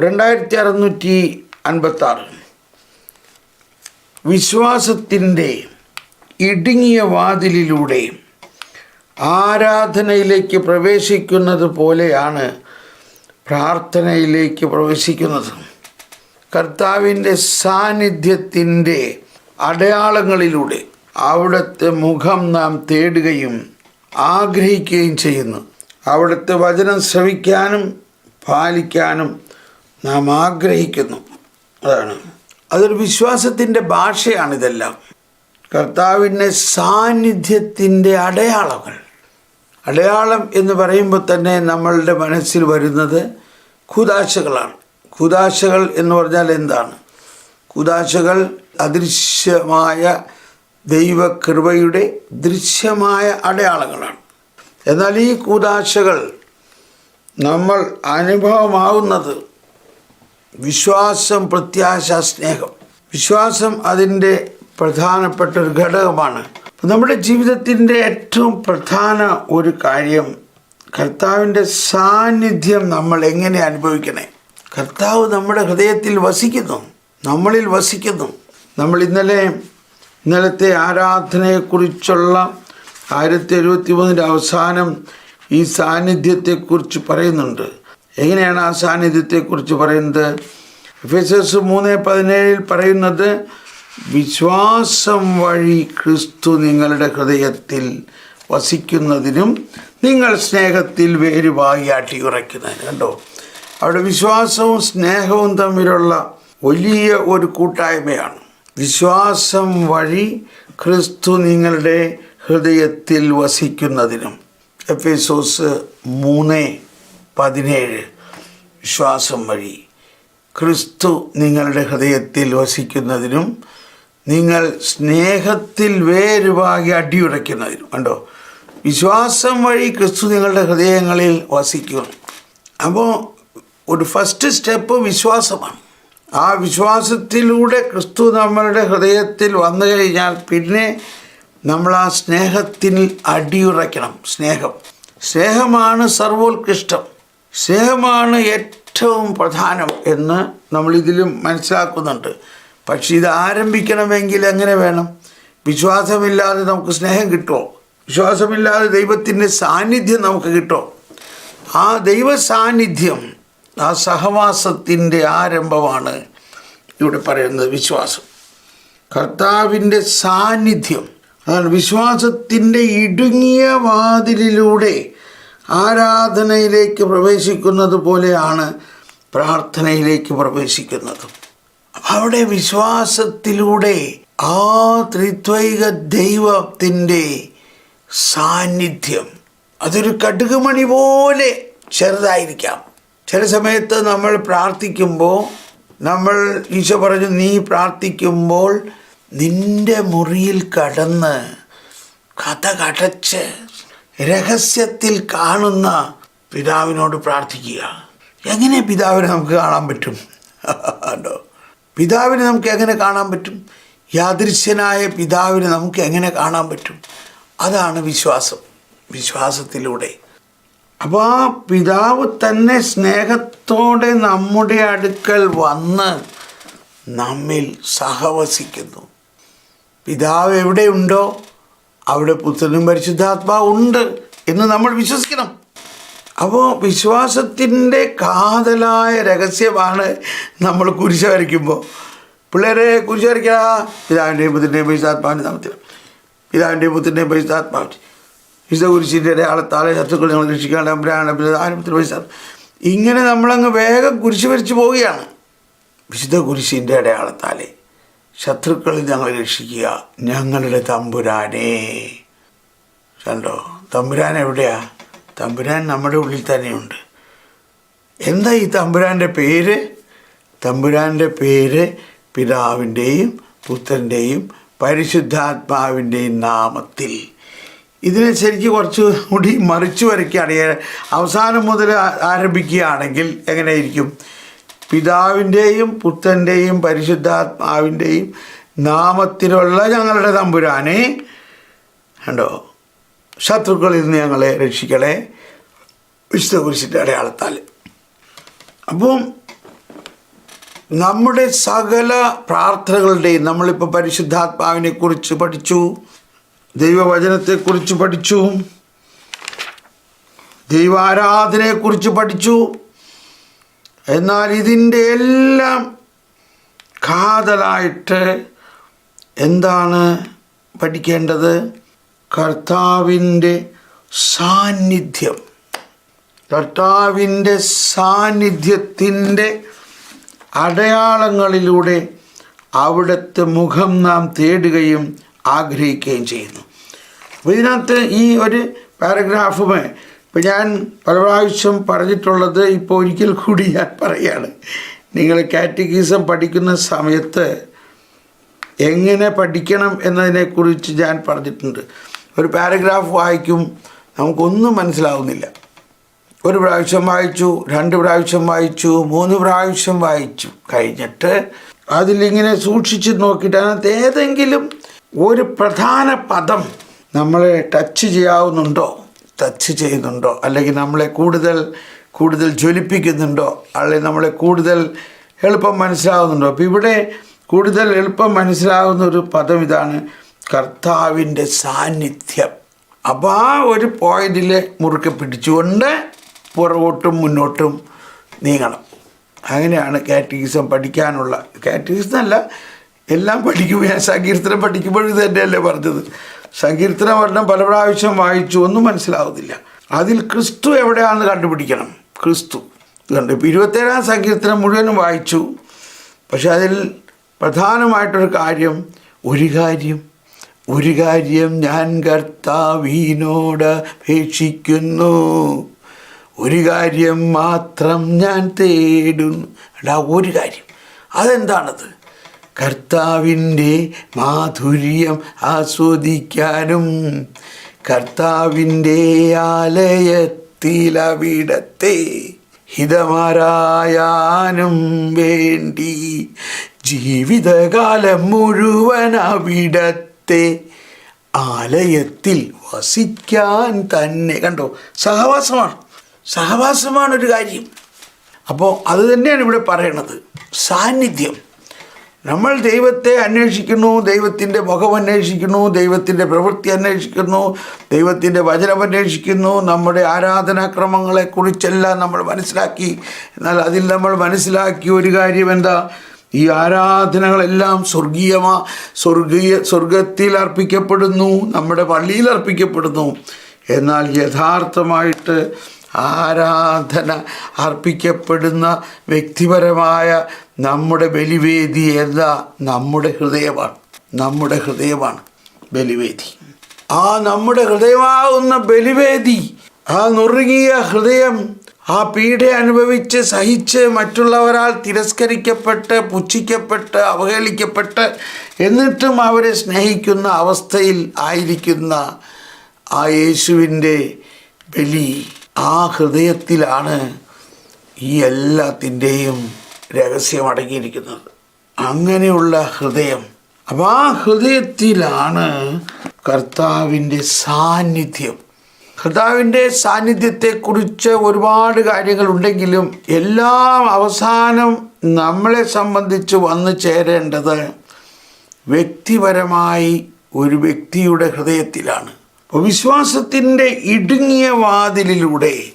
രണ്ടായിരത്തി അറുന്നൂറ്റി അൻപത്തി ആറ് വിശ്വാസത്തിന്റെ ഇടുങ്ങിയ വാതിലിലൂടെ ആരാധനയിലേക്ക് പ്രവേശിക്കുന്നത് പോലെയാണ് പ്രാർത്ഥനയിലേക്ക് പ്രവേശിക്കുന്നത്. കർത്താവിന്റെ സാന്നിധ്യത്തിന്റെ അടയാളങ്ങളിലൂടെ അവിടുത്തെ മുഖം നാം തേടുകയും ആഗ്രഹിക്കുകയും ചെയ്യുന്നു. അവിടുത്തെ വചനം ശ്രവിക്കാനും പാലിക്കാനും നാം ആഗ്രഹിക്കുന്നു. അതാണ്. അതൊരു വിശ്വാസത്തിന്റെ ഭാഷയാണിതെല്ലാം. കർത്താവിന്റെ സാന്നിധ്യത്തിന്റെ അടയാളങ്ങൾ. അടയാളം എന്ന് പറയുമ്പോൾ തന്നെ നമ്മളുടെ മനസ്സിൽ വരുന്നത് കുദാശകളാണ്. കുദാശകൾ എന്ന് പറഞ്ഞാൽ എന്താണ്? കുദാശകൾ അദൃശ്യമായ ദൈവകൃപയുടെ ദൃശ്യമായ അടയാളങ്ങളാണ്. എന്നാൽ ഈ കൂതാശകൾ നമ്മൾ അനുഭവമാവുന്നത് വിശ്വാസം പ്രത്യാശ സ്നേഹം. വിശ്വാസം അതിന്റെ പ്രധാനപ്പെട്ട ഒരു ഘടകമാണ്. നമ്മുടെ ജീവിതത്തിന്റെ ഏറ്റവും പ്രധാന ഒരു കാര്യം കർത്താവിന്റെ സാന്നിധ്യം നമ്മൾ എങ്ങനെ അനുഭവിക്കണേ? കർത്താവ് നമ്മുടെ ഹൃദയത്തിൽ വസിക്കുന്നു നമ്മളിൽ വസിക്കുന്നു. നമ്മൾ ഇന്നലെ ഇന്നലത്തെ ആരാധനയെക്കുറിച്ചുള്ള ആയിരത്തി എഴുപത്തി മൂന്നിന്റെ അവസാനം ഈ സാന്നിധ്യത്തെക്കുറിച്ച് പറയുന്നുണ്ട്. എങ്ങനെയാണ് ആ സാന്നിധ്യത്തെക്കുറിച്ച് പറയുന്നത്? എഫ് എസ് എസ് മൂന്ന് പതിനേഴിൽ പറയുന്നത് വിശ്വാസം വഴി ക്രിസ്തു നിങ്ങളുടെ ഹൃദയത്തിൽ വസിക്കുന്നതിനും നിങ്ങൾ സ്നേഹത്തിൽ വേരുവായി അട്ടിയുറയ്ക്കുന്നതിന് കണ്ടോ? അവിടെ വിശ്വാസവും സ്നേഹവും തമ്മിലുള്ള വലിയ ഒരു കൂട്ടായ്മയാണ്. വിശ്വാസം വഴി ക്രിസ്തു നിങ്ങളുടെ ഹൃദയത്തിൽ വസിക്കുന്നതിനും. എഫേസോസ് മൂന്ന് പതിനേഴ് വിശ്വാസം വഴി. ക്രിസ്തു നിങ്ങളുടെ ഹൃദയത്തിൽ വസിക്കുന്നതിനും നിങ്ങൾ സ്നേഹത്തിൽ വേരുവാകി അടിയുറയ്ക്കുന്നതിനും. കണ്ടോ? വിശ്വാസം വഴി ക്രിസ്തു നിങ്ങളുടെ ഹൃദയങ്ങളിൽ വസിക്കുന്നു. അപ്പോൾ ഒരു ഫസ്റ്റ് സ്റ്റെപ്പ് വിശ്വാസമാണ്. ആ വിശ്വാസത്തിലൂടെ ക്രിസ്തു നമ്മളുടെ ഹൃദയത്തിൽ വന്നു കഴിഞ്ഞാൽ പിന്നെ നമ്മൾ ആ സ്നേഹത്തിൽ അടിയുറയ്ക്കണം. സ്നേഹം. സ്നേഹമാണ് സർവോത്കൃഷ്ടം. സ്നേഹമാണ് ഏറ്റവും പ്രധാനം എന്ന് നമ്മളിതിലും മനസ്സിലാക്കുന്നുണ്ട്. പക്ഷെ ഇത് ആരംഭിക്കണമെങ്കിൽ എങ്ങനെ വേണം? വിശ്വാസമില്ലാതെ നമുക്ക് സ്നേഹം കിട്ടുമോ? വിശ്വാസമില്ലാതെ ദൈവത്തിന്റെ സാന്നിധ്യം നമുക്ക് കിട്ടുമോ? ആ ദൈവ സാന്നിധ്യം ആ സഹവാസത്തിന്റെ ആരംഭമാണ് ഇവിടെ പറയുന്നത് വിശ്വാസം. കർത്താവിന്റെ സാന്നിധ്യം അതാണ് വിശ്വാസത്തിന്റെ ഇടുങ്ങിയ വാതിലിലൂടെ ആരാധനയിലേക്ക് പ്രവേശിക്കുന്നത് പോലെയാണ് പ്രാർത്ഥനയിലേക്ക് പ്രവേശിക്കുന്നത്. അവിടെ വിശ്വാസത്തിലൂടെ ആ ത്രിത്വൈക ദൈവത്തിന്റെ സാന്നിധ്യം അതൊരു കടുകുമണി പോലെ ചെറുതായിരിക്കാം. ചില സമയത്ത് നമ്മൾ പ്രാർത്ഥിക്കുമ്പോൾ നമ്മൾ ഈശോ പറഞ്ഞു നീ പ്രാർത്ഥിക്കുമ്പോൾ നിന്റെ മുറിയിൽ കടന്ന് കഥ കടച്ച് രഹസ്യത്തിൽ കാണുന്ന പിതാവിനോട് പ്രാർത്ഥിക്കുക. എങ്ങനെ പിതാവിനെ നമുക്ക് കാണാൻ പറ്റും? പിതാവിനെ നമുക്ക് എങ്ങനെ കാണാൻ പറ്റും? യാദൃശ്യനായ പിതാവിനെ നമുക്ക് എങ്ങനെ കാണാൻ പറ്റും? അതാണ് വിശ്വാസം വിശ്വാസത്തിലൂടെ. അപ്പോൾ ആ പിതാവ് തന്നെ സ്നേഹത്തോടെ നമ്മുടെ അടുക്കൽ വന്ന് നമ്മിൽ സഹവസിക്കുന്നു. പിതാവ് എവിടെയുണ്ടോ? അവിടെ പുത്രനും പരിശുദ്ധാത്മാവ് ഉണ്ട് എന്ന് നമ്മൾ വിശ്വസിക്കണം. അപ്പോൾ വിശ്വാസത്തിന്റെ കാതലായ രഹസ്യമാണ് നമ്മൾ കുരിശ വരയ്ക്കുമ്പോൾ പിള്ളേരെ കുരിശ വരയ്ക്കടാ പിതാവിന്റെയും പുത്രന്റെയും പരിശുദ്ധാത്മാവിന്റെ നാമത്തിൽ. പിതാവിന്റെയും പുത്രന്റെയും പരിശുദ്ധാത്മാവ് വിശുദ്ധ കുരിശിന്റെ അടത്താളെ ശത്രുക്കൾ ഞങ്ങൾ രക്ഷിക്കാണ്ട് അമ്പരാണ് ആരംഭത്തിൽ പരിശുദ്ധാത്മ ഇങ്ങനെ നമ്മളങ്ങ് വേഗം കുരിശ് വരച്ച് പോവുകയാണ്. വിശുദ്ധ കുരിശിന്റെ അടയാളത്താലെ. ശത്രുക്കളിൽ ഞങ്ങൾ രക്ഷിക്കുക. ഞങ്ങളുടെ തമ്പുരാനെ. കണ്ടോ? തമ്പുരാൻ എവിടെയാ? തമ്പുരാൻ നമ്മുടെ ഉള്ളിൽ തന്നെയുണ്ട്. എന്താ ഈ തമ്പുരാന്റെ പേര്? തമ്പുരാന്റെ പേര് പിതാവിന്റെയും പുത്രന്റെയും പരിശുദ്ധാത്മാവിന്റെയും നാമത്തിൽ. ഇതിനെ ശരിക്കും കുറച്ച് കൂടി മറിച്ചു വരയ്ക്കുകയാണ് അവസാനം മുതൽ ആരംഭിക്കുകയാണെങ്കിൽ എങ്ങനെയായിരിക്കും പിതാവിന്റെയും പുത്രന്റെയും പരിശുദ്ധാത്മാവിന്റെയും നാമത്തിലുള്ള ഞങ്ങളുടെ തമ്പുരാനെ കണ്ടോ? ശത്രുക്കളിൽ നിന്ന് ഞങ്ങളെ രക്ഷിക്കണേ. വിശുദ്ധ അടയാളത്താൽ. അപ്പം നമ്മുടെ സകല പ്രാർത്ഥനകളുടെയും നമ്മളിപ്പോൾ പരിശുദ്ധാത്മാവിനെ കുറിച്ച് പഠിച്ചു ദൈവവചനത്തെക്കുറിച്ച് പഠിച്ചു ദൈവാരാധനയെക്കുറിച്ച് പഠിച്ചു എന്നാൽ ഇതിന്റെ എല്ലാം കാതലായിട്ട് എന്താണ് പഠിക്കേണ്ടത്? കർത്താവിന്റെ സാന്നിധ്യം. കർത്താവിന്റെ സാന്നിധ്യത്തിന്റെ അടയാളങ്ങളിലൂടെ അവിടുത്തെ മുഖം നാം തേടുകയും ആഗ്രഹിക്കുകയും ചെയ്യുന്നു. അപ്പോൾ ഇതിനകത്ത് ഈ ഒരു പാരഗ്രാഫുമേ ഇപ്പം ഞാൻ പല പ്രാവശ്യം പറഞ്ഞിട്ടുള്ളത് ഇപ്പോൾ ഒരിക്കൽ കൂടി ഞാൻ പറയുകയാണ് നിങ്ങൾ കാറ്റഗീസം പഠിക്കുന്ന സമയത്ത് എങ്ങനെ പഠിക്കണം എന്നതിനെക്കുറിച്ച് ഞാൻ പറഞ്ഞിട്ടുണ്ട്. ഒരു പാരഗ്രാഫ് വായിക്കും നമുക്കൊന്നും മനസ്സിലാവുന്നില്ല. ഒരു പ്രാവശ്യം വായിച്ചു രണ്ട് പ്രാവശ്യം വായിച്ചു മൂന്ന് പ്രാവശ്യം വായിച്ചു. കഴിഞ്ഞിട്ട് അതിലിങ്ങനെ സൂക്ഷിച്ച് നോക്കിയിട്ട് അതിനകത്ത് ഏതെങ്കിലും ഒരു പ്രധാന പദം നമ്മളെ ടച്ച് ചെയ്യാവുന്നുണ്ടോ? ടച്ച് ചെയ്യുന്നുണ്ടോ? അല്ലെങ്കിൽ നമ്മളെ കൂടുതൽ കൂടുതൽ ജ്വലിപ്പിക്കുന്നുണ്ടോ? അല്ലെങ്കിൽ നമ്മളെ കൂടുതൽ എളുപ്പം മനസ്സിലാവുന്നുണ്ടോ? അപ്പോൾ ഇവിടെ കൂടുതൽ എളുപ്പം മനസ്സിലാവുന്ന ഒരു പദം ഇതാണ് കർത്താവിന്റെ സാന്നിധ്യം. അപ്പോൾ ആ ഒരു പോയിന്റിൽ മുറുക്കെ പിടിച്ചുകൊണ്ട് പുറകോട്ടും മുന്നോട്ടും നീങ്ങണം. അങ്ങനെയാണ് കാറ്റഗിസം പഠിക്കാനുള്ള. കാറ്റഗിസം അല്ല എല്ലാം പഠിക്കുമ്പോൾ ഞാൻ സങ്കീർത്തനം പഠിക്കുമ്പോഴും ഇത് തന്നെയല്ലേ പറഞ്ഞത്. സങ്കീർത്തനം വർണം പല പ്രാവശ്യം വായിച്ചു ഒന്നും മനസ്സിലാവുന്നില്ല. അതിൽ ക്രിസ്തു എവിടെയാണെന്ന് കണ്ടുപിടിക്കണം. ക്രിസ്തു. കണ്ടു ഇപ്പോൾ ഇരുപത്തേഴാം സങ്കീർത്തനം മുഴുവനും വായിച്ചു. പക്ഷെ അതിൽ പ്രധാനമായിട്ടൊരു കാര്യം ഒരു കാര്യം ഒരു കാര്യം ഞാൻ കർത്താവീനോട് അപേക്ഷിക്കുന്നു. ഒരു കാര്യം മാത്രം ഞാൻ തേടുന്നു. എടാ ഒരു കാര്യം. അതെന്താണത്? കർത്താവിന്റെ മാധുര്യം ആസ്വദിക്കാനും കർത്താവിന്റെ ആലയത്തിലവിടത്തെ ഹിതമാരായാനും വേണ്ടി ജീവിതകാലം മുഴുവൻ അവിടത്തെ ആലയത്തിൽ വസിക്കാൻ തന്നെ കണ്ടോ? സഹവാസമാണ്. സഹവാസമാണ് ഒരു കാര്യം. അപ്പോൾ അത് തന്നെയാണ് ഇവിടെ പറയണത്. സാന്നിധ്യം. നമ്മൾ ദൈവത്തെ അന്വേഷിക്കുന്നു ദൈവത്തിന്റെ മുഖം അന്വേഷിക്കുന്നു ദൈവത്തിന്റെ പ്രവൃത്തി അന്വേഷിക്കുന്നു ദൈവത്തിന്റെ വചനം അന്വേഷിക്കുന്നു നമ്മുടെ ആരാധനാക്രമങ്ങളെക്കുറിച്ചെല്ലാം നമ്മൾ മനസ്സിലാക്കി. എന്നാൽ അതിൽ നമ്മൾ മനസ്സിലാക്കിയ ഒരു കാര്യം എന്താ? ഈ ആരാധനകളെല്ലാം സ്വർഗീയമാ സ്വർഗീയ സ്വർഗത്തിൽ അർപ്പിക്കപ്പെടുന്നു നമ്മുടെ പള്ളിയിൽ അർപ്പിക്കപ്പെടുന്നു. എന്നാൽ യഥാർത്ഥമായിട്ട് ആരാധന അർപ്പിക്കപ്പെടുന്ന വ്യക്തിപരമായ നമ്മുടെ ബലിവേദി എന്താ? നമ്മുടെ ഹൃദയമാണ്. നമ്മുടെ ഹൃദയമാണ് ബലിവേദി. ആ നമ്മുടെ ഹൃദയമാകുന്ന ബലിവേദി ആ നുറുങ്ങിയ ഹൃദയം ആ പീഡ അനുഭവിച്ച് സഹിച്ച് മറ്റുള്ളവരാൽ തിരസ്കരിക്കപ്പെട്ട് പുച്ഛിക്കപ്പെട്ട് അവഹേളിക്കപ്പെട്ട് എന്നിട്ടും അവരെ സ്നേഹിക്കുന്ന അവസ്ഥയിൽ ആയിരിക്കുന്ന ആ യേശുവിന്റെ ബലി ആ ഹൃദയത്തിലാണ് ഈ എല്ലാത്തിന്റെയും രഹസ്യം അടങ്ങിയിരിക്കുന്നത്. അങ്ങനെയുള്ള ഹൃദയം. അപ്പം ആ ഹൃദയത്തിലാണ് കർത്താവിന്റെ സാന്നിധ്യം. കർത്താവിന്റെ സാന്നിധ്യത്തെക്കുറിച്ച് ഒരുപാട് കാര്യങ്ങളുണ്ടെങ്കിലും എല്ലാം അവസാനം നമ്മളെ സംബന്ധിച്ച് വന്നു ചേരേണ്ടത് വ്യക്തിപരമായി ഒരു വ്യക്തിയുടെ ഹൃദയത്തിലാണ്. അപ്പോൾ വിശ്വാസത്തിന്റെ ഇടുങ്ങിയ വാതിലിലൂടെ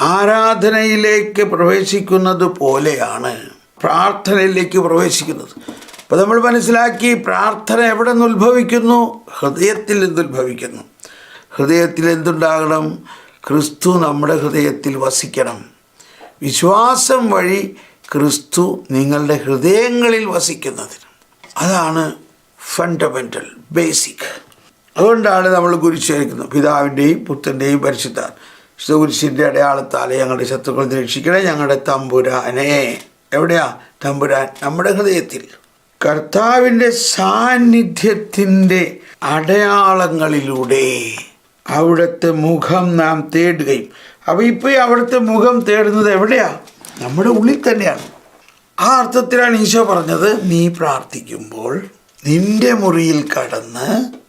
ആരാധനയിലേക്ക് പ്രവേശിക്കുന്നത് പോലെയാണ് പ്രാർത്ഥനയിലേക്ക് പ്രവേശിക്കുന്നത്. അപ്പോൾ നമ്മൾ മനസ്സിലാക്കി പ്രാർത്ഥന എവിടെ നിന്ന് ഉത്ഭവിക്കുന്നു? ഹൃദയത്തിൽ നിന്നുദ്ഭവിക്കുന്നു ഹൃദയത്തിൽ എന്തുണ്ടാകണം? ക്രിസ്തു നമ്മുടെ ഹൃദയത്തിൽ വസിക്കണം. വിശ്വാസം വഴി ക്രിസ്തു നിങ്ങളുടെ ഹൃദയങ്ങളിൽ വസിക്കുന്നതിന്. അതാണ് ഫണ്ടമെന്റൽ ബേസിക് അതുകൊണ്ടാണ് നമ്മൾ കുരിശേരിക്കുന്നത് പിതാവിന്റെയും പുത്രന്റെയും പരിശുദ്ധ കുരിശിന്റെ അടയാളത്താലെ ഞങ്ങളുടെ ശത്രുക്കൾ നിരീക്ഷിക്കണേ ഞങ്ങളുടെ തമ്പുരാനെ. എവിടെയാ? തമ്പുരാൻ നമ്മുടെ ഹൃദയത്തിൽ. കർത്താവിന്റെ സാന്നിധ്യത്തിന്റെ അടയാളങ്ങളിലൂടെ അവിടുത്തെ മുഖം നാം തേടുകയും. അപ്പോൾ ഇപ്പോൾ അവിടുത്തെ മുഖം തേടുന്നത് എവിടെയാ? നമ്മുടെ ഉള്ളിൽ തന്നെയാണ്. ആ അർത്ഥത്തിലാണ് ഈശോ പറഞ്ഞത് നീ പ്രാർത്ഥിക്കുമ്പോൾ നിന്റെ മുറിയിൽ കടന്ന്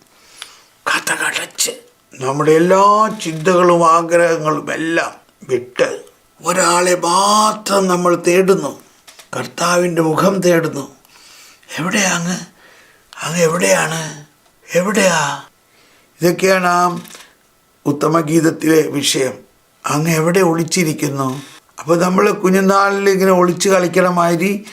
കഥകടച്ച്. നമ്മുടെ എല്ലാ ചിന്തകളും ആഗ്രഹങ്ങളും എല്ലാം വിട്ട് ഒരാളെ മാത്രം നമ്മൾ തേടുന്നു. കർത്താവിന്റെ മുഖം തേടുന്നു. എവിടെയാ അങ്ങ് അങ്ങ് എവിടെയാണ്? എവിടെയാ? ഇതൊക്കെയാണ് ആ ഉത്തമഗീതത്തിലെ വിഷയം. അങ്ങ് എവിടെ ഒളിച്ചിരിക്കുന്നു? അപ്പോൾ നമ്മൾ കുഞ്ഞുനാളിൽ ഇങ്ങനെ ഒളിച്ച് കളിക്കണ മാതിരി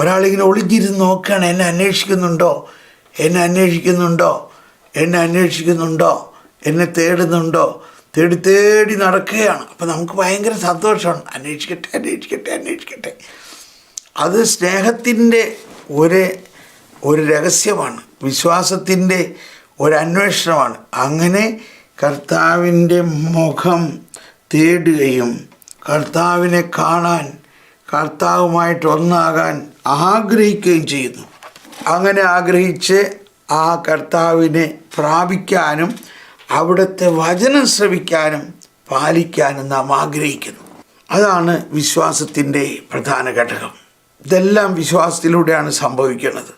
ഒരാളിങ്ങനെ ഒളിച്ചിരുന്ന് നോക്കുകയാണ്. എന്നെ അന്വേഷിക്കുന്നുണ്ടോ? എന്നെ അന്വേഷിക്കുന്നുണ്ടോ? എന്നെ അന്വേഷിക്കുന്നുണ്ടോ? എന്നെ തേടുന്നുണ്ടോ? തേടി തേടി നടക്കുകയാണ്. അപ്പം നമുക്ക് ഭയങ്കര സന്തോഷമാണ്. അന്വേഷിക്കട്ടെ അന്വേഷിക്കട്ടെ അന്വേഷിക്കട്ടെ. അത് സ്നേഹത്തിന്റെ ഒരു ഒരു രഹസ്യമാണ്. വിശ്വാസത്തിന്റെ ഒരു അന്വേഷണമാണ്. അങ്ങനെ കർത്താവിന്റെ മുഖം തേടുകയും കർത്താവിനെ കാണാൻ കർത്താവുമായിട്ട് ഒന്നാകാൻ ആഗ്രഹിക്കുകയും ചെയ്യുന്നു. അങ്ങനെ ആഗ്രഹിച്ച് ആ കർത്താവിനെ പ്രാപിക്കാനും അവിടുത്തെ വചനം ശ്രവിക്കാനും പാലിക്കാനും നാം ആഗ്രഹിക്കുന്നു. അതാണ് വിശ്വാസത്തിന്റെ പ്രധാന ഘടകം. ഇതെല്ലാം വിശ്വാസത്തിലൂടെയാണ് സംഭവിക്കുന്നത്.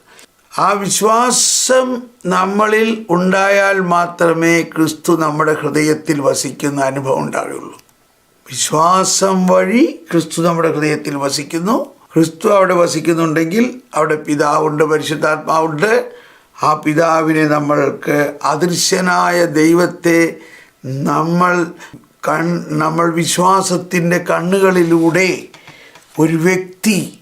ആ വിശ്വാസം നമ്മളിൽ ഉണ്ടായാൽ മാത്രമേ ക്രിസ്തു നമ്മുടെ ഹൃദയത്തിൽ വസിക്കുന്ന അനുഭവം ഉണ്ടാകുള്ളൂ. വിശ്വാസം വഴി ക്രിസ്തു നമ്മുടെ ഹൃദയത്തിൽ വസിക്കുന്നു. ക്രിസ്തു അവിടെ വസിക്കുന്നുണ്ടെങ്കിൽ അവിടെ പിതാവുണ്ട് പരിശുദ്ധാത്മാവുണ്ട് ആ പിതാവിനെ നമ്മൾക്ക് അദൃശ്യനായ ദൈവത്തെ നമ്മൾ കൺ നമ്മൾ വിശ്വാസത്തിന്റെ കണ്ണുകളിലൂടെ ഒരു വ്യക്തി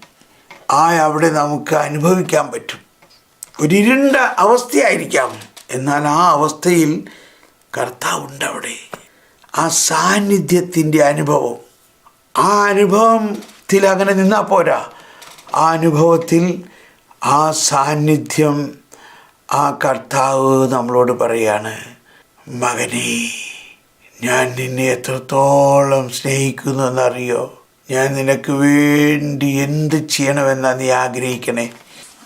ആയ അവിടെ നമുക്ക് അനുഭവിക്കാൻ പറ്റും. ഒരു ഇരുണ്ട അവസ്ഥയായിരിക്കാം. എന്നാൽ ആ അവസ്ഥയിൽ കർത്താവുണ്ട് അവിടെ. ആ സാന്നിധ്യത്തിന്റെ അനുഭവം. ആ അനുഭവത്തിൽ അങ്ങനെ നിന്നാൽ പോരാ. ആ അനുഭവത്തിൽ ആ സാന്നിധ്യം ആ കർത്താവ് നമ്മളോട് പറയാണ് മകനെ ഞാൻ നിന്നെ എത്രത്തോളം സ്നേഹിക്കുന്നു എന്നറിയോ ഞാൻ നിനക്ക് വേണ്ടി എന്ത് ചെയ്യണമെന്നാ നീ ആഗ്രഹിക്കണേ?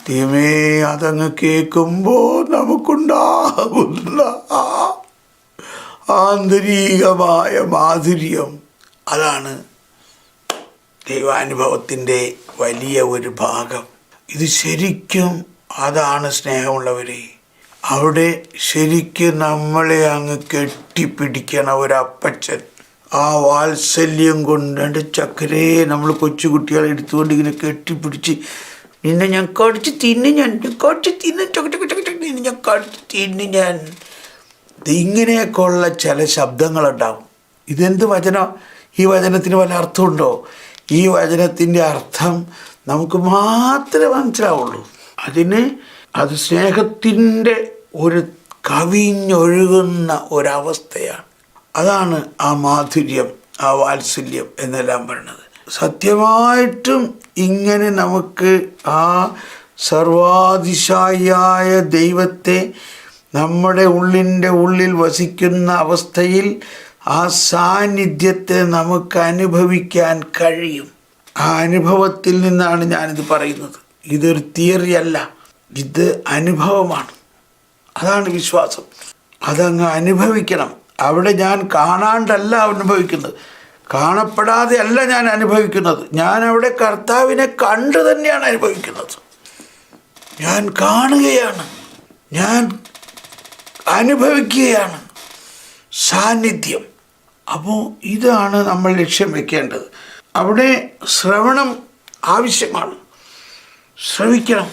ദൈവമേ അതങ്ങ് കേൾക്കുമ്പോൾ നമുക്കുണ്ടാകുന്ന ആന്തരികമായ മാധുര്യം. അതാണ് ദൈവാനുഭവത്തിന്റെ വലിയ ഒരു ഭാഗം. ഇത് ശരിക്കും അതാണ് സ്നേഹമുള്ളവർ അവിടെ ശരിക്കും നമ്മളെ അങ്ങ് കെട്ടിപ്പിടിക്കണ ഒരപ്പച്ചൻ. ആ വാത്സല്യം കൊണ്ട് ചക്കരേ നമ്മൾ കൊച്ചുകുട്ടികളെ എടുത്തുകൊണ്ട് ഇങ്ങനെ കെട്ടിപ്പിടിച്ച് നിന്നെ ഞാൻ കടിച്ച് തിന്നു ഞാൻ കടിച്ച് തിന്നു നിന്നെ ഞാൻ കടിച്ച് തിന്നു ഞാൻ. ഇങ്ങനെയൊക്കെ ഉള്ള ചില ശബ്ദങ്ങളുണ്ടാവും. ഇതെന്ത് വചനം? ഈ വചനത്തിന് വല്ല അർത്ഥമുണ്ടോ? ഈ വചനത്തിന്റെ അർത്ഥം നമുക്ക് മാത്രമേ മനസ്സിലാവുള്ളൂ. അതിന് അത് സ്നേഹത്തിന്റെ ഒരു കവിഞ്ഞൊഴുകുന്ന ഒരവസ്ഥയാണ്. അതാണ് ആ മാധുര്യം ആ വാത്സല്യം എന്നെല്ലാം പറയുന്നത്. സത്യമായിട്ടും ഇങ്ങനെ നമുക്ക് ആ സർവാതിശായിയായ ദൈവത്തെ നമ്മുടെ ഉള്ളിന്റെ ഉള്ളിൽ വസിക്കുന്ന അവസ്ഥയിൽ ആ സാന്നിധ്യത്തെ നമുക്ക് അനുഭവിക്കാൻ കഴിയും. ആ അനുഭവത്തിൽ നിന്നാണ് ഞാനിത് പറയുന്നത്. ഇതൊരു തിയറി അല്ല. ഇത് അനുഭവമാണ്. അതാണ് വിശ്വാസം. അതങ്ങ് അനുഭവിക്കണം. അവിടെ ഞാൻ കാണാണ്ടല്ല അനുഭവിക്കുന്നത്. കാണപ്പെടാതെ അല്ല ഞാൻ അനുഭവിക്കുന്നത്. ഞാൻ അവിടെ കർത്താവിനെ കണ്ടു തന്നെയാണ് അനുഭവിക്കുന്നത്. ഞാൻ കാണുകയാണ്. ഞാൻ അനുഭവിക്കുകയാണ്. സാന്നിധ്യം. അപ്പോൾ ഇതാണ് നമ്മൾ ലക്ഷ്യം വെക്കേണ്ടത്. അവിടെ ശ്രവണം ആവശ്യമാണ്. ശ്രവിക്കണം.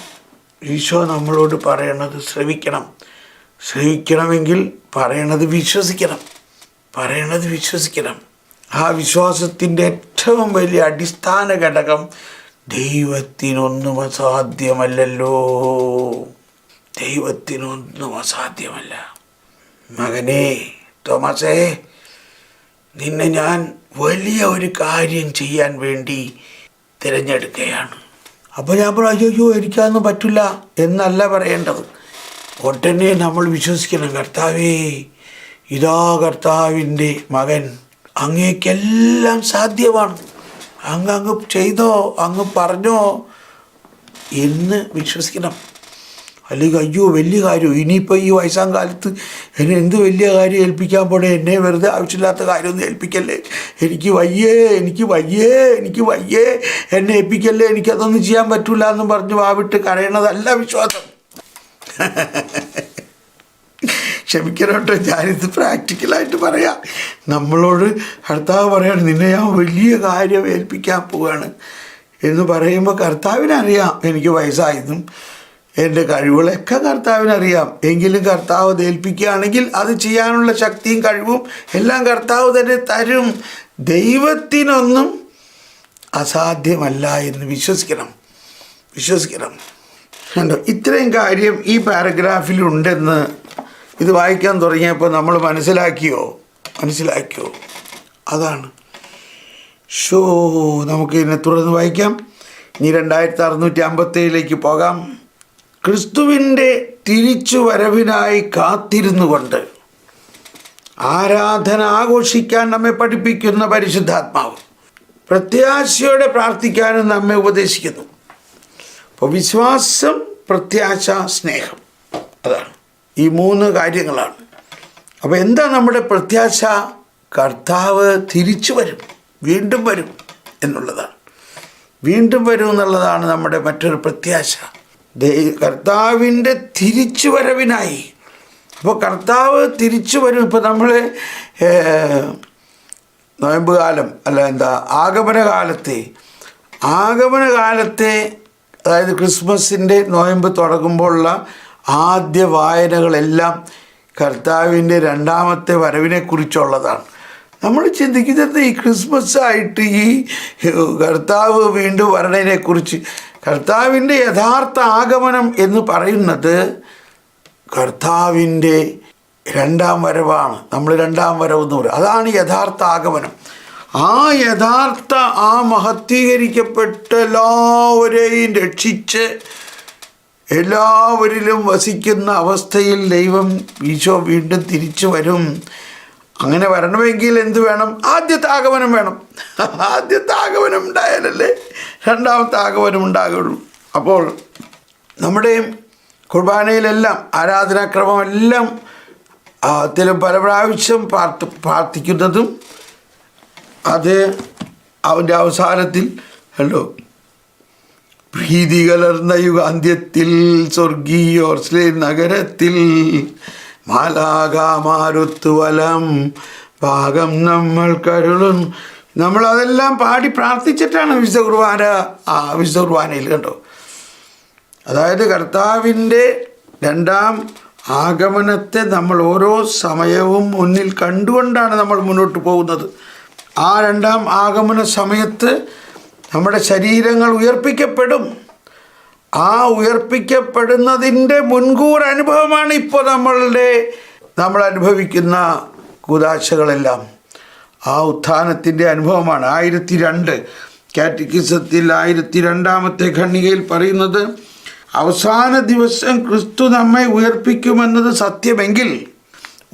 ഈശോ നമ്മളോട് പറയണത് ശ്രവിക്കണം. ശ്രവിക്കണമെങ്കിൽ പറയണത് വിശ്വസിക്കണം. പറയണത് വിശ്വസിക്കണം. ആ വിശ്വാസത്തിന്റെ ഏറ്റവും വലിയ അടിസ്ഥാന ഘടകം ദൈവത്തിനൊന്നും അസാധ്യമല്ലല്ലോ. ദൈവത്തിനൊന്നും അസാധ്യമല്ല. മകനെ തോമസേ നിന്നെ ഞാൻ വലിയ ഒരു കാര്യം ചെയ്യാൻ വേണ്ടി തിരഞ്ഞെടുക്കുകയാണ്. അപ്പോൾ ഞാൻ പറഞ്ഞു അയ്യോ അയ്യോ എനിക്കതൊന്നും പറ്റില്ല എന്നല്ല പറയേണ്ടത്. ഒട്ടനെ നമ്മൾ വിശ്വസിക്കണം കർത്താവേ ഇതാ കർത്താവിന്റെ മകൻ. അങ്ങേക്കെല്ലാം സാധ്യമാണ്. അങ്ങ് അങ്ങ് ചെയ്തോ അങ്ങ് പറഞ്ഞോ എന്ന് വിശ്വസിക്കണം. അല്ലെങ്കിൽ അയ്യോ വലിയ കാര്യം? ഇനിയിപ്പോൾ ഈ വയസ്സാം കാലത്ത് എന്നെ എന്ത് വലിയ കാര്യം ഏൽപ്പിക്കാൻ പോണേ? എന്നെ വെറുതെ ആവശ്യമില്ലാത്ത കാര്യമൊന്നും ഏൽപ്പിക്കല്ലേ? എനിക്ക് വയ്യേ എനിക്ക് വയ്യേ എനിക്ക് വയ്യേ. എന്നെ ഏൽപ്പിക്കല്ലേ? എനിക്കതൊന്നും ചെയ്യാൻ പറ്റില്ല എന്നും പറഞ്ഞ് വാവിട്ട് കരയണതല്ല വിശ്വാസം. ക്ഷമിക്കണോട്ടോ ഞാനിത് പ്രാക്ടിക്കലായിട്ട് പറയാം. നമ്മളോട് കർത്താവ് പറയാണ് നിന്നെ ഞാൻ വലിയ കാര്യം ഏൽപ്പിക്കാൻ പോവുകയാണ് എന്ന് പറയുമ്പോൾ കർത്താവിനറിയാം എനിക്ക് വയസ്സായതും എന്റെ കഴിവുകളൊക്കെ കർത്താവിനറിയാം. എങ്കിലും കർത്താവ് ഏൽപ്പിക്കുകയാണെങ്കിൽ അത് ചെയ്യാനുള്ള ശക്തിയും കഴിവും എല്ലാം കർത്താവ് തന്നെ തരും. ദൈവത്തിനൊന്നും അസാധ്യമല്ല എന്ന് വിശ്വസിക്കണം. വിശ്വസിക്കണം. കണ്ടോ? ഇത്രയും കാര്യം ഈ പാരഗ്രാഫിലുണ്ടെന്ന് ഇത് വായിക്കാൻ തുടങ്ങിയപ്പോൾ നമ്മൾ മനസ്സിലാക്കിയോ? മനസ്സിലാക്കിയോ? അതാണ്. ഷോ നമുക്ക് ഇതിനെ തുടർന്ന് വായിക്കാം. ഇനി രണ്ടായിരത്തി അറുന്നൂറ്റി അമ്പത്തേഴിലേക്ക് പോകാം. ക്രിസ്തുവിന്റെ തിരിച്ചു വരവിനായി കാത്തിരുന്നു കൊണ്ട് ആരാധന ആഘോഷിക്കാൻ നമ്മെ പഠിപ്പിക്കുന്ന പരിശുദ്ധാത്മാവ് പ്രത്യാശയോടെ പ്രാർത്ഥിക്കാനും നമ്മെ ഉപദേശിക്കുന്നു. അപ്പോൾ വിശ്വാസം പ്രത്യാശ സ്നേഹം അതാണ്. ഈ മൂന്ന് കാര്യങ്ങളാണ്. അപ്പോൾ എന്താ നമ്മുടെ പ്രത്യാശ? കർത്താവ് തിരിച്ചു വരും വീണ്ടും വരും എന്നുള്ളതാണ്. വീണ്ടും വരും എന്നുള്ളതാണ് നമ്മുടെ മറ്റൊരു പ്രത്യാശ. കർത്താവിന്റെ തിരിച്ചു വരവിനായി അപ്പോൾ കർത്താവ് തിരിച്ചു വരും ഇപ്പോൾ നമ്മൾ നോയമ്പ് കാലം അല്ല എന്താ ആഗമന കാലത്തെ അതായത് ക്രിസ്മസിന്റെ നോയമ്പ് തുടങ്ങുമ്പോഴുള്ള ആദ്യ വായനകളെല്ലാം കർത്താവിന്റെ രണ്ടാമത്തെ വരവിനെക്കുറിച്ചുള്ളതാണ്. നമ്മൾ ചിന്തിക്കുന്നത് ഈ ക്രിസ്മസ് ആയിട്ട് ഈ കർത്താവ് വീണ്ടും വരണതിനെക്കുറിച്ച് കർത്താവിന്റെ യഥാർത്ഥ ആഗമനം എന്ന് പറയുന്നത് കർത്താവിന്റെ രണ്ടാം വരവാണ്. നമ്മൾ രണ്ടാം വരവ് എന്ന് പറയും. അതാണ് യഥാർത്ഥ ആഗമനം. ആ യഥാർത്ഥ ആ മഹത്വീകരിക്കപ്പെട്ട എല്ലാവരെയും രക്ഷിച്ച് എല്ലാവരിലും വസിക്കുന്ന അവസ്ഥയിൽ ദൈവം ഈശോ വീണ്ടും തിരിച്ചു വരും. അങ്ങനെ വരണമെങ്കിൽ എന്ത് വേണം? ആദ്യത്തെ ആഗമനം വേണം. ആദ്യത്തെ ആഗമനം ഉണ്ടായാലല്ലേ രണ്ടാമത്തെ ആഗമനം ഉണ്ടാകുള്ളൂ. അപ്പോൾ നമ്മുടെയും കുർബാനയിലെല്ലാം ആരാധനാക്രമമെല്ലാം അതിന് പല പ്രാവശ്യം പ്രാർത്ഥ പ്രാർത്ഥിക്കുന്നതും അത് അവന്റെ അവസാനത്തിൽ ഹലോ ഭീതി കലർന്ന യുഗാന്ത്യത്തിൽ സ്വർഗീയോർസ്ലേ നഗരത്തിൽ മാലാകാമാരുത്തുവലം ഭാഗം നമ്മൾ കരുളും നമ്മൾ അതെല്ലാം പാടി പ്രാർത്ഥിച്ചിട്ടാണ് വിശുദ്ധ കുർബാന വിശുദ്ധ കുർബാനയിൽ കണ്ടോ? അതായത് കർത്താവിന്റെ രണ്ടാം ആഗമനത്തെ നമ്മൾ ഓരോ സമയവും മുന്നിൽ കണ്ടുകൊണ്ടാണ് നമ്മൾ മുന്നോട്ട് പോകുന്നത്. ആ രണ്ടാം ആഗമന സമയത്ത് നമ്മുടെ ശരീരങ്ങൾ ഉയർപ്പിക്കപ്പെടും. ആ ഉയർപ്പിക്കപ്പെടുന്നതിന്റെ മുൻകൂർ അനുഭവമാണ് ഇപ്പോൾ നമ്മളുടെ നമ്മൾ അനുഭവിക്കുന്ന കുതാശകളെല്ലാം ആ ഉത്ഥാനത്തിന്റെ അനുഭവമാണ്. ആയിരത്തി രണ്ട് കാറ്റക്കിസത്തിൽ ആയിരത്തി രണ്ടാമത്തെ ഖണ്ണികയിൽ പറയുന്നത് അവസാന ദിവസം ക്രിസ്തു നമ്മെ ഉയർപ്പിക്കുമെന്നത് സത്യമെങ്കിൽ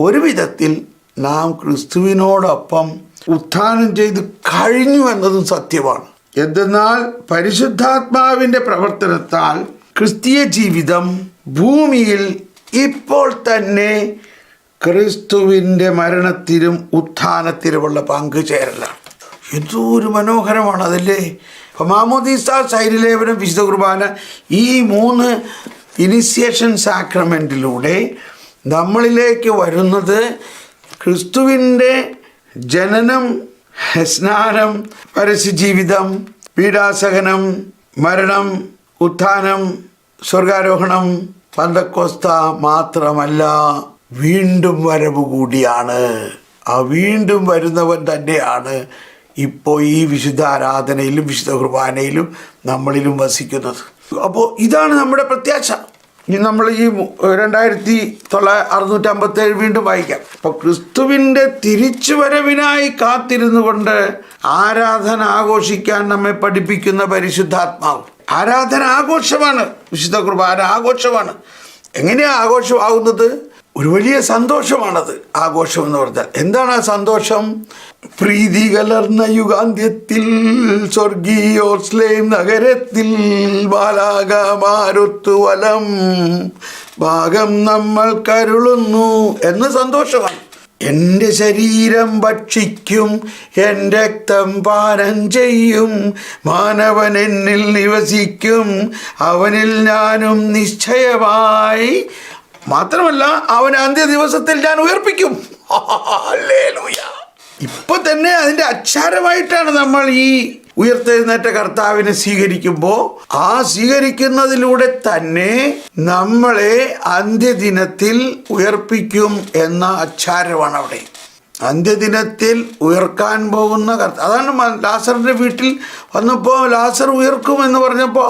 ഒരു വിധത്തിൽ നാം ക്രിസ്തുവിനോടൊപ്പം ഉത്ഥാനം ചെയ്ത് കഴിഞ്ഞു എന്നതും സത്യമാണ്. എന്തെന്നാൽ പരിശുദ്ധാത്മാവിന്റെ പ്രവർത്തനത്താൽ ക്രിസ്തീയ ജീവിതം ഭൂമിയിൽ ഇപ്പോൾ തന്നെ ക്രിസ്തുവിന്റെ മരണത്തിലും ഉത്ഥാനത്തിലുമുള്ള പങ്ക് ചേരല എന്തോ ഒരു മനോഹരമാണ് അതല്ലേ? ഇപ്പം മാമോദീസ ശൈലിലേപനം വിശുദ്ധ കുർബാന ഈ മൂന്ന് ഇനിഷ്യേഷൻ സാക്രമെന്റിലൂടെ നമ്മളിലേക്ക് വരുന്നത് ക്രിസ്തുവിന്റെ ജനനം സ്നാനം പരസ്യജീവിതം പീഡാസഹനം മരണം ഉത്ഥാനം സ്വർഗാരോഹണം പന്തക്കോസ്ത മാത്രമല്ല. വീണ്ടും വരവ് കൂടിയാണ്. ആ വീണ്ടും വരുന്നവൻ തന്നെയാണ് ഇപ്പോൾ ഈ വിശുദ്ധ ആരാധനയിലും വിശുദ്ധ കുർബാനയിലും നമ്മളിലും വസിക്കുന്നത്. അപ്പോൾ ഇതാണ് നമ്മുടെ പ്രത്യാശ. ഇനി നമ്മൾ ഈ രണ്ടായിരത്തി തൊള്ളായിരത്തി അറുന്നൂറ്റമ്പത്തേഴ് വീണ്ടും വായിക്കാം. അപ്പോൾ ക്രിസ്തുവിന്റെ തിരിച്ചുവരവിനായി കാത്തിരുന്നു കൊണ്ട് ആരാധന ആഘോഷിക്കാൻ നമ്മെ പഠിപ്പിക്കുന്ന പരിശുദ്ധാത്മാവ്. ആരാധന ആഘോഷമാണ് വിശുദ്ധ കുർബാന ആഘോഷമാണ്. എങ്ങനെയാണ് ആഘോഷമാകുന്നത് ഒരു വലിയ സന്തോഷമാണത് ആഘോഷം എന്ന് പറഞ്ഞാൽ. എന്താണ് ആ സന്തോഷം? പ്രീതി കലർന്ന യുഗാന്ത്യത്തിൽ സ്വർഗീയോസ്ലേം നഗരത്തിൽ ബാലാകമാരുത്തു വലം ഭാഗം നമ്മൾ കരുളുന്നു എന്ന് സന്തോഷമാണ്. എന്റെ ശരീരം ഭക്ഷിക്കും എൻ രക്തം പാനം ചെയ്യും മാനവൻ എന്നിൽ നിവസിക്കും അവനിൽ ഞാനും നിശ്ചയമായി മാത്രമല്ല അവൻ അന്ത്യ ദിവസത്തിൽ ഞാൻ ഉയർപ്പിക്കും. ഇപ്പൊ തന്നെ അതിന്റെ അച്ചാരമായിട്ടാണ് നമ്മൾ ഈ ഉയർത്തെഴുന്നേറ്റ കർത്താവിനെ സ്വീകരിക്കുമ്പോൾ ആ സ്വീകരിക്കുന്നതിലൂടെ തന്നെ നമ്മളെ അന്ത്യദിനത്തിൽ ഉയർപ്പിക്കും എന്ന അച്ചാരമാണ് അവിടെ അന്ത്യദിനത്തിൽ ഉയർക്കാൻ പോകുന്ന കർത്ത അതാണ് ലാസറിന്റെ വീട്ടിൽ വന്നപ്പോൾ ലാസർ ഉയർക്കുമെന്ന് പറഞ്ഞപ്പോൾ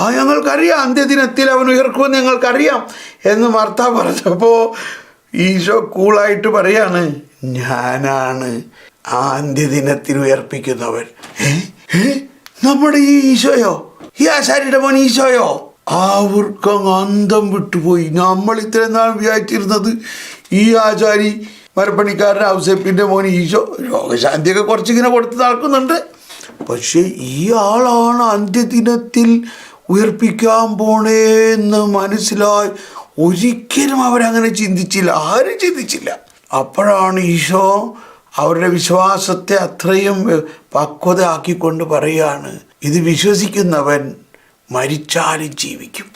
"ആ, ഞങ്ങൾക്കറിയാം അന്ത്യദിനത്തിൽ അവൻ ഉയർക്കുമെന്ന് ഞങ്ങൾക്കറിയാം. എന്ന് മർത്ത പറഞ്ഞപ്പോൾ ഈശോ കൂളായിട്ട് പറയാണ് ഞാനാണ് ആ അന്ത്യദിനത്തിൽ ഉയർപ്പിക്കുന്നവൻ? നമ്മുടെ ഈ ഈശോയോ? ഈ ആശാരിയുടെ മോൻ ഈശോയോ? അവർക്കങ്ങ് അന്തം വിട്ടുപോയി. നമ്മൾ ഇത്രയും നാൾ വിചാരിച്ചിരുന്നത് ഈ ആചാരി മരപ്പണിക്കാരൻ ഔസേപ്പിന്റെ മോൻ ഈശോ രോഗശാന്തിയൊക്കെ കുറച്ചിങ്ങനെ കൊടുത്ത് നടക്കുന്നുണ്ട് പക്ഷേ ഈ ആളാണ് അന്ത്യദിനത്തിൽ ഉയർപ്പിക്കാൻ പോണേന്ന് മനസ്സിലായി. ഒരിക്കലും അവരങ്ങനെ ചിന്തിച്ചില്ല. ആരും ചിന്തിച്ചില്ല. അപ്പോഴാണ് ഈശോ അവരുടെ വിശ്വാസത്തെ അത്രയും പക്വത ആക്കിക്കൊണ്ട് പറയുകയാണ് ഇത് വിശ്വസിക്കുന്നവൻ മരിച്ചാലും ജീവിക്കും.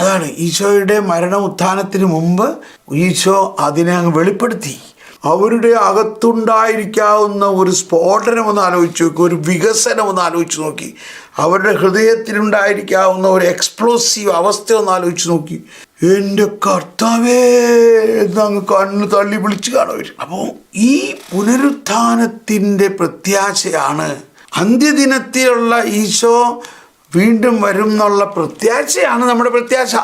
അതാണ് ഈശോയുടെ മരണ ഉത്ഥാനത്തിന് മുമ്പ് ഈശോ അതിനെ അങ്ങ് വെളിപ്പെടുത്തി. അവരുടെ അകത്തുണ്ടായിരിക്കാവുന്ന ഒരു സ്ഫോടനം ഒന്ന് ആലോചിച്ച് നോക്കി ഒരു വികസനം ഒന്ന് ആലോചിച്ച് നോക്കി. അവരുടെ ഹൃദയത്തിലുണ്ടായിരിക്കാവുന്ന ഒരു എക്സ്പ്ലോസീവ് അവസ്ഥ ഒന്ന് ആലോചിച്ച് നോക്കി. എന്റെ കർത്താവേ എന്നങ്ങ് കണ്ണ് തള്ളി വിളിച്ച് കാണുവർ അപ്പോൾ ഈ പുനരുത്ഥാനത്തിന്റെ പ്രത്യാശയാണ് അന്ത്യദിനത്തിലുള്ള ഈശോ വീണ്ടും വരും എന്നുള്ള പ്രത്യാശയാണ് നമ്മുടെ പ്രത്യാശ.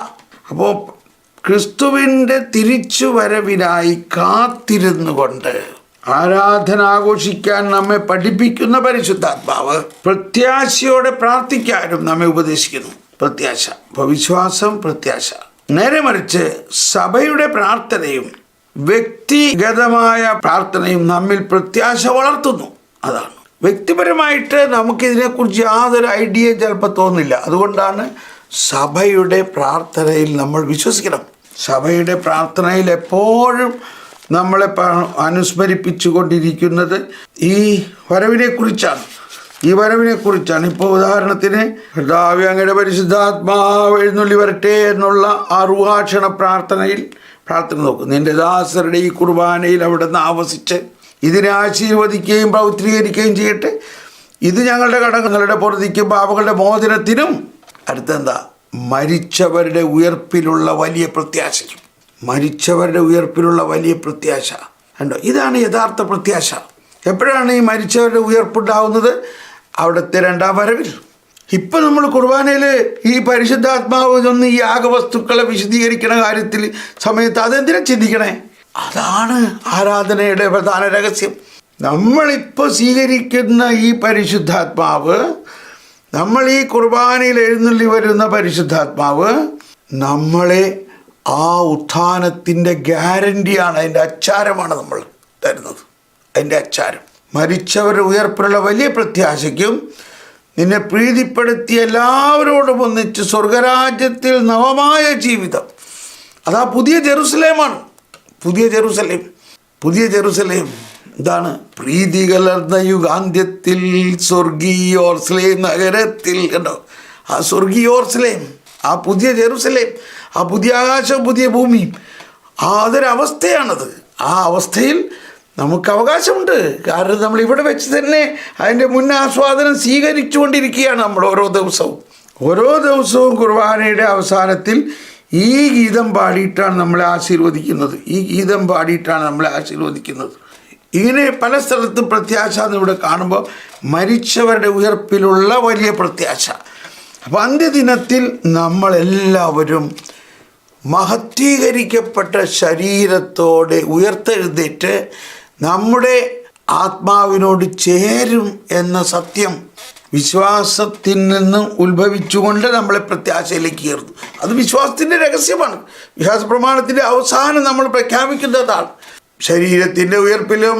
അപ്പോൾ ക്രിസ്തുവിന്റെ തിരിച്ചു വരവിനായി കാത്തിരുന്നു കൊണ്ട് ആരാധന ആഘോഷിക്കാൻ നമ്മെ പഠിപ്പിക്കുന്ന പരിശുദ്ധാത്മാവ് പ്രത്യാശയോടെ പ്രാർത്ഥിക്കാനും നമ്മെ ഉപദേശിക്കുന്നു. പ്രത്യാശ. വിശ്വാസം പ്രത്യാശ. നേരെ മറിച്ച് സഭയുടെ പ്രാർത്ഥനയും വ്യക്തിഗതമായ പ്രാർത്ഥനയും നമ്മിൽ പ്രത്യാശ വളർത്തുന്നു. അതാണ്. വ്യക്തിപരമായിട്ട് നമുക്കിതിനെക്കുറിച്ച് യാതൊരു ഐഡിയയും ചിലപ്പോൾ തോന്നില്ല. അതുകൊണ്ടാണ് സഭയുടെ പ്രാർത്ഥനയിൽ നമ്മൾ വിശ്വസിക്കണം. സഭയുടെ പ്രാർത്ഥനയിൽ എപ്പോഴും നമ്മളെ അനുസ്മരിപ്പിച്ചു കൊണ്ടിരിക്കുന്നത് ഈ വരവിനെക്കുറിച്ചാണ്. ഈ വരവിനെക്കുറിച്ചാണ്. ഇപ്പോൾ ഉദാഹരണത്തിന് കർത്താവേ അങ്ങയുടെ പരിശുദ്ധാത്മാവ് എഴുന്നള്ളി വരട്ടെ എന്നുള്ള ആ റുഹാക്ഷണ പ്രാർത്ഥനയിൽ പ്രാർത്ഥന നോക്കും. നിന്റെ ദാസരുടെ ഈ കുർബാനയിൽ അവിടെ നിന്ന് ആവസിച്ച് ഇതിനെ ആശീർവദിക്കുകയും പൗത്രീകരിക്കുകയും ചെയ്യട്ടെ. ഇത് ഞങ്ങളുടെ കടങ്ങളുടെ പൊറുതിക്കും പാപങ്ങളുടെ മോചനത്തിനും അടുത്തെന്താ? മരിച്ചവരുടെ ഉയർപ്പിലുള്ള വലിയ പ്രത്യാശയും മരിച്ചവരുടെ ഉയർപ്പിലുള്ള വലിയ പ്രത്യാശ. കണ്ടോ? ഇതാണ് യഥാർത്ഥ പ്രത്യാശ. എപ്പോഴാണ് ഈ മരിച്ചവരുടെ ഉയർപ്പുണ്ടാവുന്നത്? അവിടുത്തെ രണ്ടാം വരവിൽ. ഇപ്പം നമ്മൾ കുർബാനയിൽ ഈ പരിശുദ്ധാത്മാവ് ഒന്ന് ഈ യാഗവസ്തുക്കളെ വിശദീകരിക്കുന്ന കാര്യത്തിൽ സമയത്ത് അതെന്തിനാ ചിന്തിക്കണേ? അതാണ് ആരാധനയുടെ പ്രധാന രഹസ്യം. നമ്മളിപ്പോൾ സ്വീകരിക്കുന്ന ഈ പരിശുദ്ധാത്മാവ് നമ്മൾ ഈ കുർബാനയിൽ എഴുന്നള്ളി വരുന്ന പരിശുദ്ധാത്മാവ് നമ്മളെ ആ ഉത്ഥാനത്തിന്റെ ഗ്യാരണ്ടിയാണ് അതിന്റെ അച്ചാരമാണ് നമ്മൾ തരുന്നത്. അതിന്റെ അച്ചാരം. മരിച്ചവരുടെ ഉയർപ്പിലുള്ള വലിയ പ്രത്യാശയ്ക്കും നിന്നെ പ്രീതിപ്പെടുത്തി എല്ലാവരോടും ഒന്നിച്ച് സ്വർഗരാജ്യത്തിൽ നവമായ ജീവിതം. അതാ പുതിയ ജെറുസലേമാണ്. പുതിയ ജെറുസലേം. പുതിയ ജെറുസലേം. ഇതാണ് പ്രീതി കലർന്ന യുഗാന്ത്യത്തിൽ സ്വർഗീയോർസ്ലേം നഗരത്തിൽ കണ്ടോ? ആ സ്വർഗീയോർസ്ലേം ആ പുതിയ ജെറുസലേം ആ പുതിയ ആകാശവും പുതിയ ഭൂമിയും ആ അതൊരവസ്ഥയാണത്. ആ അവസ്ഥയിൽ നമുക്ക് അവകാശമുണ്ട്. കാരണം നമ്മൾ ഇവിടെ വെച്ച് തന്നെ അതിന്റെ മുന്നാസ്വാദനം സ്വീകരിച്ചുകൊണ്ടിരിക്കുകയാണ് നമ്മൾ ഓരോ ദിവസവും. ഓരോ ദിവസവും കുർബാനയുടെ അവസാനത്തിൽ ഈ ഗീതം പാടിയിട്ടാണ് നമ്മളെ ആശീർവദിക്കുന്നത്. ഈ ഗീതം പാടിയിട്ടാണ് നമ്മളെ ആശീർവദിക്കുന്നത്. ഇങ്ങനെ പല സ്ഥലത്തും പ്രത്യാശ എന്നിവിടെ കാണുമ്പോൾ മരിച്ചവരുടെ ഉയർപ്പിലുള്ള വലിയ പ്രത്യാശ. അപ്പോൾ അന്ത്യദിനത്തിൽ നമ്മളെല്ലാവരും മഹത്വീകരിക്കപ്പെട്ട ശരീരത്തോടെ ഉയർത്തെഴുന്നേറ്റ് നമ്മുടെ ആത്മാവിനോട് ചേരും എന്ന സത്യം വിശ്വാസത്തിൽ നിന്ന് ഉത്ഭവിച്ചുകൊണ്ട് നമ്മളെ പ്രത്യാശയിലേക്ക് കയറുന്നു അത് വിശ്വാസത്തിന്റെ രഹസ്യമാണ്. വിശ്വാസ പ്രമാണത്തിന്റെ അവസാനം നമ്മൾ പ്രഖ്യാപിക്കുന്നതാണ്. ശരീരത്തിന്റെ ഉയർപ്പിലും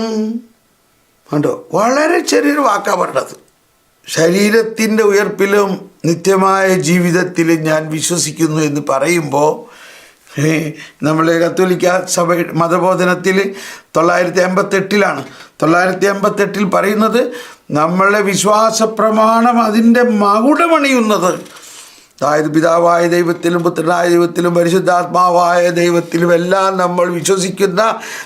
കണ്ടോ? വളരെ ചെറിയൊരു വാക്കാണ് പറഞ്ഞത്. ശരീരത്തിന്റെ ഉയർപ്പിലും നിത്യമായ ജീവിതത്തിൽ ഞാൻ വിശ്വസിക്കുന്നു എന്ന് പറയുമ്പോൾ നമ്മൾ കത്തോലിക്ക സഭ മതബോധനത്തിൽ തൊള്ളായിരത്തി എൺപത്തെട്ടിലാണ് തൊള്ളായിരത്തി എൺപത്തെട്ടിൽ പറയുന്നത് നമ്മളെ വിശ്വാസ പ്രമാണം അതിന്റെ മകുടമണിയുന്നത് അതായത് പിതാവായ ദൈവത്തിലും പുത്രനായ ദൈവത്തിലും പരിശുദ്ധാത്മാവായ ദൈവത്തിലും എല്ലാം നമ്മൾ വിശ്വസിക്കുന്ന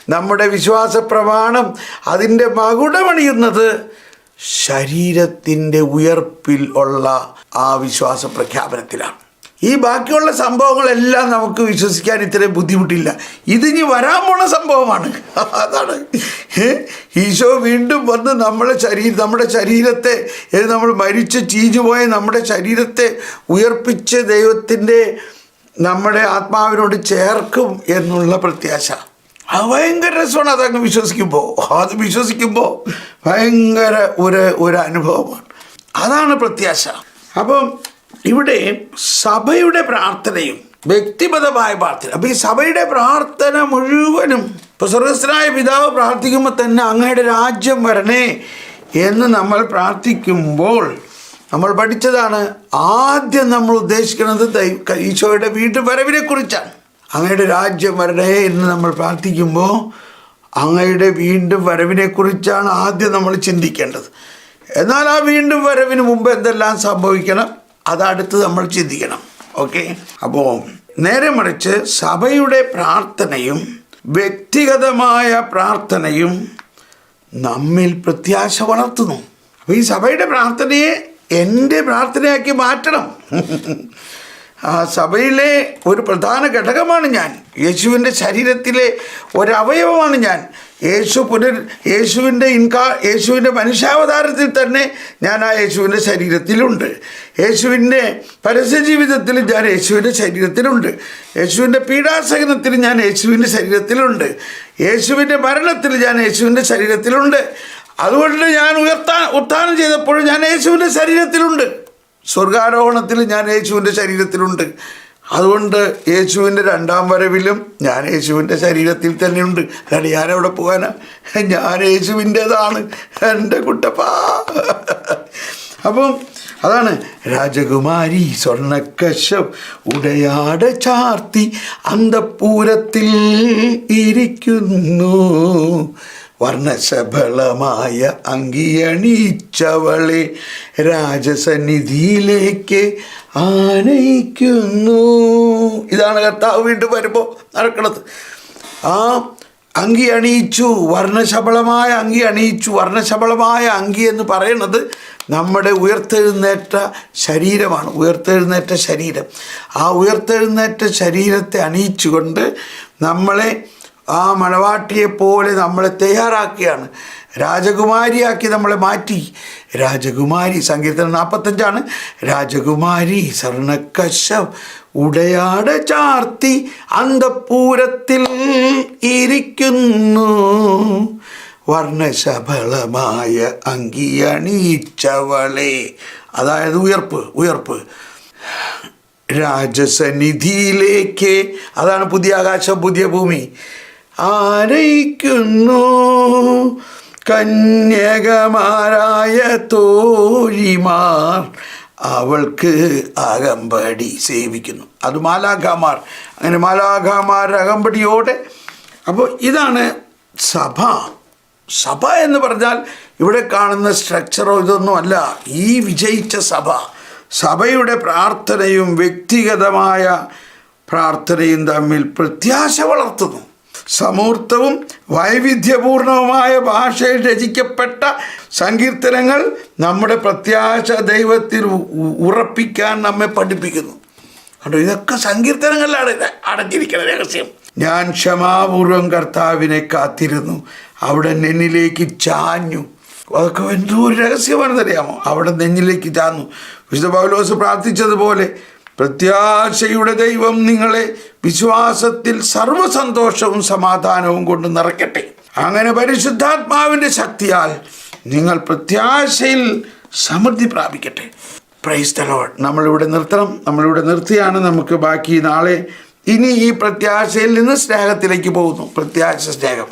നമ്മുടെ വിശ്വാസ പ്രമാണം അതിന്റെ മകുടമണിയുന്നത് ശരീരത്തിന്റെ ഉയർപ്പിൽ ഉള്ള ആ വിശ്വാസ പ്രഖ്യാപനത്തിലാണ് ഈ ബാക്കിയുള്ള സംഭവങ്ങളെല്ലാം നമുക്ക് വിശ്വസിക്കാൻ ഇത്രയും ബുദ്ധിമുട്ടില്ല. ഇതിനി വരാൻ പോണ സംഭവമാണ്. അതാണ്. ഈശോ വീണ്ടും വന്ന് നമ്മളെ ശരീരം നമ്മുടെ ശരീരത്തെ നമ്മൾ മരിച്ച് ചീഞ്ഞുപോയ നമ്മുടെ ശരീരത്തെ ഉയർപ്പിച്ച് ദൈവത്തിന്റെ നമ്മുടെ ആത്മാവിനോട് ചേർക്കും എന്നുള്ള പ്രത്യാശ. അത് ഭയങ്കര രസമാണ് അതങ്ങ് വിശ്വസിക്കുമ്പോൾ. അത് വിശ്വസിക്കുമ്പോൾ ഭയങ്കര ഒരു ഒരു അനുഭവമാണ്. അതാണ് പ്രത്യാശ. അപ്പം ഇവിടെ സഭയുടെ പ്രാർത്ഥനയും വ്യക്തിപരമായ പ്രാർത്ഥന. അപ്പം ഈ സഭയുടെ പ്രാർത്ഥന മുഴുവനും ഇപ്പൊ സ്വർഗസ്ഥനായ പിതാവ് പ്രാർത്ഥിക്കുമ്പോൾ തന്നെ അങ്ങയുടെ രാജ്യം വരണേ എന്ന് നമ്മൾ പ്രാർത്ഥിക്കുമ്പോൾ നമ്മൾ പഠിച്ചതാണ് ആദ്യം നമ്മൾ ഉദ്ദേശിക്കുന്നത് ഈശോയുടെ വീട്ടു വരവിനെ കുറിച്ചാണ്. അങ്ങയുടെ രാജ്യം വരണേ എന്ന് നമ്മൾ പ്രാർത്ഥിക്കുമ്പോൾ അങ്ങയുടെ വീണ്ടും വരവിനെ കുറിച്ചാണ് ആദ്യം നമ്മൾ ചിന്തിക്കേണ്ടത്. എന്നാൽ ആ വീണ്ടും വരവിന് മുമ്പ് എന്തെല്ലാം സംഭവിക്കണം? അതടുത്ത് നമ്മൾ ചിന്തിക്കണം. ഓക്കെ? അപ്പോൾ നേരെ മറിച്ച് സഭയുടെ പ്രാർത്ഥനയും വ്യക്തിഗതമായ പ്രാർത്ഥനയും നമ്മിൽ പ്രത്യാശ വളർത്തുന്നു. അപ്പോൾ ഈ സഭയുടെ പ്രാർത്ഥനയെ എന്റെ പ്രാർത്ഥനയാക്കി മാറ്റണം. ആ സഭയിലെ ഒരു പ്രധാന ഘടകമാണ് ഞാൻ. യേശുവിന്റെ ശരീരത്തിലെ ഒരവയവമാണ് ഞാൻ. യേശു പുനർ യേശുവിന്റെ ഇൻകാ യേശുവിന്റെ മനുഷ്യാവതാരത്തിൽ തന്നെ ഞാൻ ആ യേശുവിന്റെ ശരീരത്തിലുണ്ട്. യേശുവിന്റെ പരസ്യ ജീവിതത്തിൽ ഞാൻ യേശുവിന്റെ ശരീരത്തിലുണ്ട്. യേശുവിന്റെ പീഡാസഹനത്തിൽ ഞാൻ യേശുവിന്റെ ശരീരത്തിലുണ്ട്. യേശുവിന്റെ മരണത്തിൽ ഞാൻ യേശുവിന്റെ ശരീരത്തിലുണ്ട്. അതുകൊണ്ട് ഞാൻ ഉയർത്താൻ ഉത്ഥാനം ചെയ്തപ്പോഴും ഞാൻ യേശുവിന്റെ ശരീരത്തിലുണ്ട്. സ്വർഗാരോഹണത്തിൽ ഞാൻ യേശുവിന്റെ ശരീരത്തിലുണ്ട്. അതുകൊണ്ട് യേശുവിന്റെ രണ്ടാം വരവിലും ഞാൻ യേശുവിന്റെ ശരീരത്തിൽ തന്നെയുണ്ട്. അല്ലാണ്ട് എവിടെ പോകാനാ. ഞാൻ യേശുവിന്റെതാണ് എന്റെ കുട്ടപ്പാ. അപ്പം അതാണ് രാജകുമാരി സ്വർണക്കശം ഉടയാട ചാർത്തി അന്തപ്പൂരത്തിൽ ഇരിക്കുന്നു. വർണശബളമായ അങ്കിയണീച്ചവളെ രാജസന്നിധിയിലേക്ക് ആനയിക്കുന്നു. ഇതാണ് കർത്താവ് വീണ്ടും വരുമ്പോൾ നടക്കുന്നത് ആ അങ്കി അണിയിച്ചു വർണശബളമായ അങ്കി അണിയിച്ചു വർണശബളമായ അങ്കി എന്ന് പറയുന്നത് നമ്മുടെ ഉയർത്തെഴുന്നേറ്റ ശരീരമാണ്. ഉയർത്തെഴുന്നേറ്റ ശരീരം. ആ ഉയർത്തെഴുന്നേറ്റ ശരീരത്തെ അണിയിച്ചുകൊണ്ട് നമ്മളെ ആ മണവാട്ടിയെ പോലെ നമ്മളെ തയ്യാറാക്കിയാണ്. രാജകുമാരിയാക്കി നമ്മളെ മാറ്റി. രാജകുമാരി സങ്കീർത്തനം നാൽപ്പത്തഞ്ചാണ് രാജകുമാരി സ്വർണക്കശം ഉടയാട ചാർത്തി അന്തപ്പൂരത്തിൽ ഇരിക്കുന്നു. വർണശബളമായ അങ്കിയണീച്ചവളെ. അതായത് ഉയർപ്പ് ഉയർപ്പ്. രാജസന്നിധിയിലേക്ക് അതാണ് പുതിയ ആകാശം പുതിയ ഭൂമി. ആനയിക്കുന്നു. കന്യകമാരായ തോഴിമാർ അവൾക്ക് അകമ്പടി സേവിക്കുന്നു. അത് മാലാഖാമാർ. അങ്ങനെ മാലാഖാമാർ അകമ്പടിയോടെ. അപ്പോൾ ഇതാണ് സഭ. സഭ എന്ന് പറഞ്ഞാൽ ഇവിടെ കാണുന്ന സ്ട്രക്ചറോ ഇതൊന്നും അല്ല. ഈ വിജയിച്ച സഭ. സഭയുടെ പ്രാർത്ഥനയും വ്യക്തിഗതമായ പ്രാർത്ഥനയും തമ്മിൽ പ്രത്യാശ വളർത്തുന്നു. സമൂർത്തവും വൈവിധ്യപൂർണവുമായ ഭാഷയിൽ രചിക്കപ്പെട്ട സങ്കീർത്തനങ്ങൾ നമ്മുടെ പ്രത്യാശ ദൈവത്തിൽ ഉറപ്പിക്കാൻ നമ്മെ പഠിപ്പിക്കുന്നു. കണ്ടോ? ഇതൊക്കെ സങ്കീർത്തനങ്ങളിലാണ് അടഞ്ഞിരിക്കുന്ന രഹസ്യം. ഞാൻ ക്ഷമാപൂർവം കർത്താവിനെ കാത്തിരുന്നു. അവിടെ നെന്നിലേക്ക് ചാഞ്ഞു. അതൊക്കെ എന്തോ ഒരു രഹസ്യമാണെന്നറിയാമോ? അവിടെ നെഞ്ഞിലേക്ക് ചാഞ്ഞു. വിശുദ്ധ പൗലോസ് പ്രാർത്ഥിച്ചതുപോലെ പ്രത്യാശയുടെ ദൈവം നിങ്ങളെ വിശ്വാസത്തിൽ സർവസന്തോഷവും സമാധാനവും കൊണ്ട് നിറയ്ക്കട്ടെ. അങ്ങനെ പരിശുദ്ധാത്മാവിന്റെ ശക്തിയാൽ നിങ്ങൾ പ്രത്യാശയിൽ സമൃദ്ധി പ്രാപിക്കട്ടെ. പ്രൈസ് ലോഡ് നമ്മളിവിടെ നിർത്തണം. നമ്മളിവിടെ നിർത്തിയാണ്. നമുക്ക് ബാക്കി നാളെ ഇനി ഈ പ്രത്യാശയിൽ നിന്ന് സ്നേഹത്തിലേക്ക് പോകുന്നു. പ്രത്യാശ സ്നേഹം.